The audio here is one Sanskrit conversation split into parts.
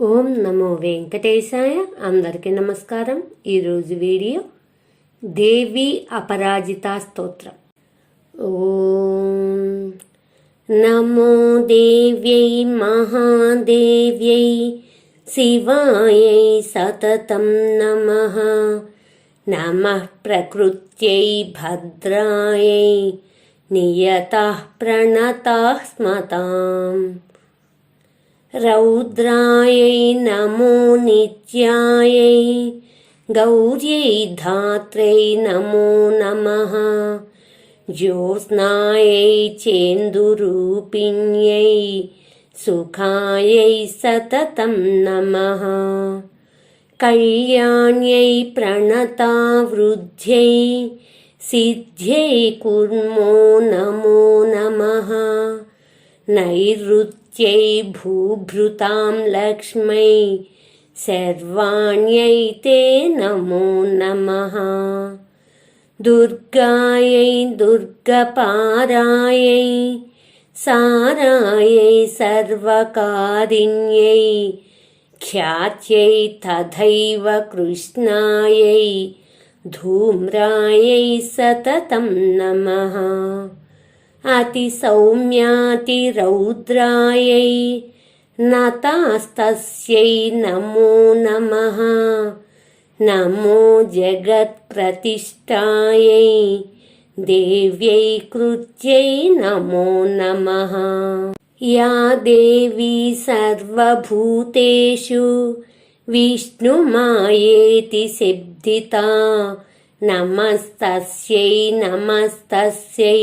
ఓం నమో వెంకటేశాయ. అందరికీ నమస్కారం. ఈరోజు వీడియో దేవి అపరాజిత స్తోత్రం. ఓం నమో దేవ్యై మహాదేవ్యై శివాయై సతతం నమ. నమ ప్రకృత్యై భద్రాయై నియత ప్రణత స్మతాం. रौद्रायै नमो नित्यायै गौर्यै धात्रै नमो नमः ज्योत्स्नायै चेन्दुरूपिण्यै सुखायै सततं नमः कल्याण्यै प्रणतावृद्ध्यै सिद्ध्यै कुर्मो नमो नमः नैऋत्यै भूभृतां लक्ष्मै सर्वाण्यै ते नमो नमः। दुर्गायै दुर्गपारायै सारायै सर्वकारिण्यै ख्यात्यै तथैव कृष्णायै धूम्रायै सततं नमः अतिसौम्यातिरौद्रायै नतास्तस्यै नमो नमः नमो जगत्प्रतिष्ठायै देव्यै कृत्यै नमो नमः या देवी सर्वभूतेषु विष्णुमायेति सिद्धिता नमस्तस्यै नमस्तस्यै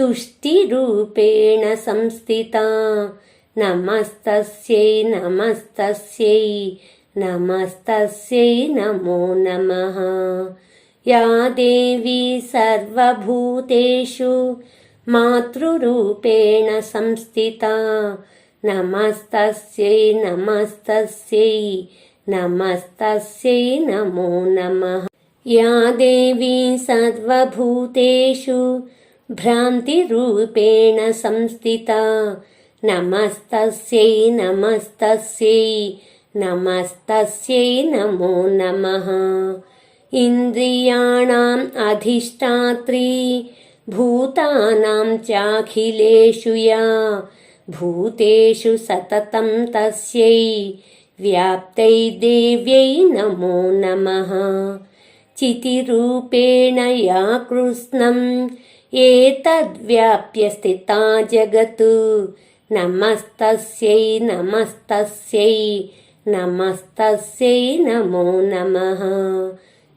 तुष्टिरूपेण संस्थिता। नमस्तस्यै नमस्तस्यै नमस्तस्यै नमो नमः। या देवी सर्वभूतेषु मातृरूपेण संस्थिता। नमस्तस्यै नमस्तस्यै नमस्तस्यै नमो नमः। या देवी सर्वभूतेषु भ्रान्तिरूपेण संस्थिता। नमस्तस्यै नमस्तस्यै नमस्तस्यै नमो नमः। इन्द्रियाणाम् अधिष्ठात्री भूतानां चाखिलेषु या। भूतेषु सततं तस्यै व्याप्तै देव्यै नमो नमः। चितिरूपेण या कृष्णम् एतद्व्याप्य स्थिता जगत् नमस्तस्यै नमस्तस्यै नमस्तस्यै नमो नमः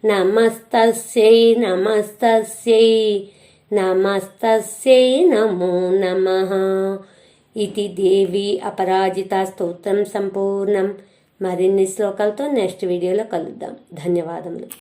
नमस्तस्यै नमस्तस्यै నమస్తస్యై నమో నమ ఇది దేవి అపరాజిత స్తోత్రం సంపూర్ణం మరిన్ని శ్లోకాలతో నెక్స్ట్ వీడియోలో కలుద్దాం ధన్యవాదములు